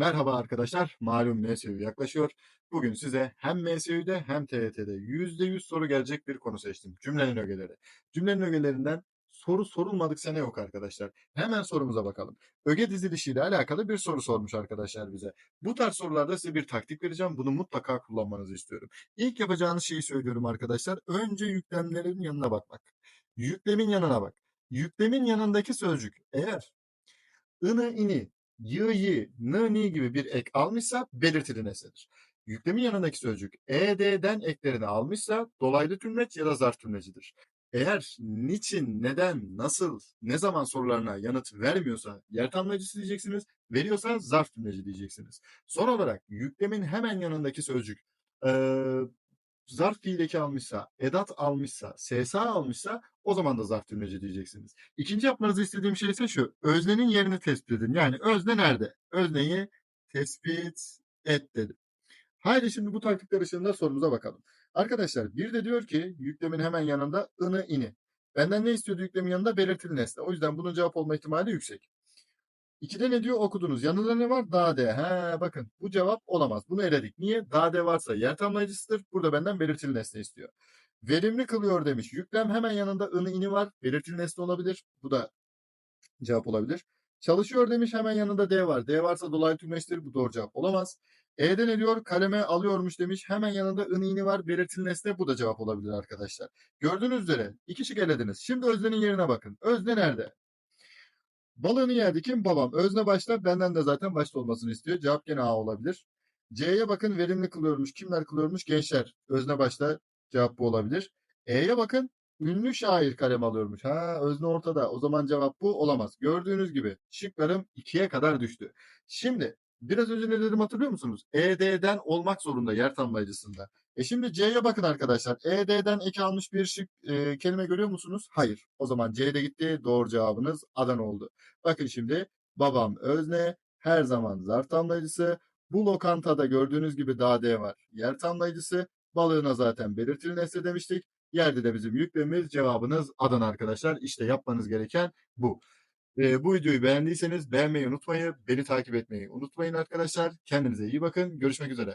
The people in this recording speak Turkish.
Merhaba arkadaşlar, malum MSÜ yaklaşıyor. Bugün size hem MSÜ'de hem TYT'de %100 soru gelecek bir konu seçtim. Cümlenin ögeleri. Cümlenin ögelerinden soru sorulmadık sene yok arkadaşlar. Hemen sorumuza bakalım. Öge dizilişiyle alakalı bir soru sormuş arkadaşlar bize. Bu tarz sorularda size bir taktik vereceğim. Bunu mutlaka kullanmanızı istiyorum. İlk yapacağınız şeyi söylüyorum arkadaşlar. Önce yüklemlerin yanına bakmak. Yüklemin yanına bak. Yüklemin yanındaki sözcük eğer ını ini, yı yi, nı ni gibi bir ek almışsa belirtili nesnedir. Yüklemin yanındaki sözcük ed'den eklerini almışsa dolaylı tümleç ya da zarf tümlecidir. Eğer niçin, neden, nasıl, ne zaman sorularına yanıt vermiyorsa yer tamlayıcısı diyeceksiniz, veriyorsa zarf tümleci diyeceksiniz. Son olarak yüklemin hemen yanındaki sözcük eee zarf fiildeki almışsa, edat almışsa, SSA almışsa o zaman da zarf tümleci diyeceksiniz. İkinci yapmanızı istediğim şey ise şu. Öznenin yerini tespit edin. Yani özne nerede? Özneyi tespit et dedim. Haydi şimdi bu taktikler ışığında sorumuza bakalım. Arkadaşlar bir de diyor ki yüklemin hemen yanında ını ini. Benden ne istiyordu yüklemin yanında belirtili nesne. O yüzden bunun cevap olma ihtimali yüksek. İkide ne diyor okudunuz. Yanında ne var? Dade. He bakın bu cevap olamaz. Bunu eledik. Niye? Dade varsa yer tamlayıcısıdır. Burada benden belirtili nesne istiyor. Verimli kılıyor demiş. Yüklem hemen yanında ını ini var. Belirtili nesne olabilir. Bu da cevap olabilir. Çalışıyor demiş hemen yanında D var. D varsa dolaylı tümleçtir. Bu doğru cevap olamaz. E'de ne diyor? Kaleme alıyormuş demiş. Hemen yanında ını ini var. Belirtili nesne. Bu da cevap olabilir arkadaşlar. Gördüğünüz üzere iki şık elediniz. Şimdi öznenin yerine bakın. Özne nerede? Balığını yerdi kim? Babam. Özne başta benden de zaten başta olmasını istiyor. Cevap gene A olabilir. C'ye bakın verimli kılıyormuş. Kimler kılıyormuş? Gençler. Özne başta cevap bu olabilir. E'ye bakın ünlü şair kalem alıyormuş. Ha özne ortada. O zaman cevap bu olamaz. Gördüğünüz gibi şıklarım ikiye kadar düştü. Şimdi biraz önce ne dedim hatırlıyor musunuz? ED'den olmak zorunda yer tamlayıcısında. E şimdi C'ye bakın arkadaşlar. ED'den eki almış bir şık e, kelime görüyor musunuz? Hayır. O zaman C'de gitti. Doğru cevabınız Adana oldu. Bakın şimdi babam özne her zaman zarf tamlayıcısı. Bu lokantada gördüğünüz gibi dade var. Yer tamlayıcısı. Balığına zaten belirtili nesne demiştik. Yerde de bizim yüklemimiz cevabınız Adana arkadaşlar. İşte yapmanız gereken bu. Ee, bu videoyu beğendiyseniz beğenmeyi unutmayın. Beni takip etmeyi unutmayın arkadaşlar. Kendinize iyi bakın. Görüşmek üzere.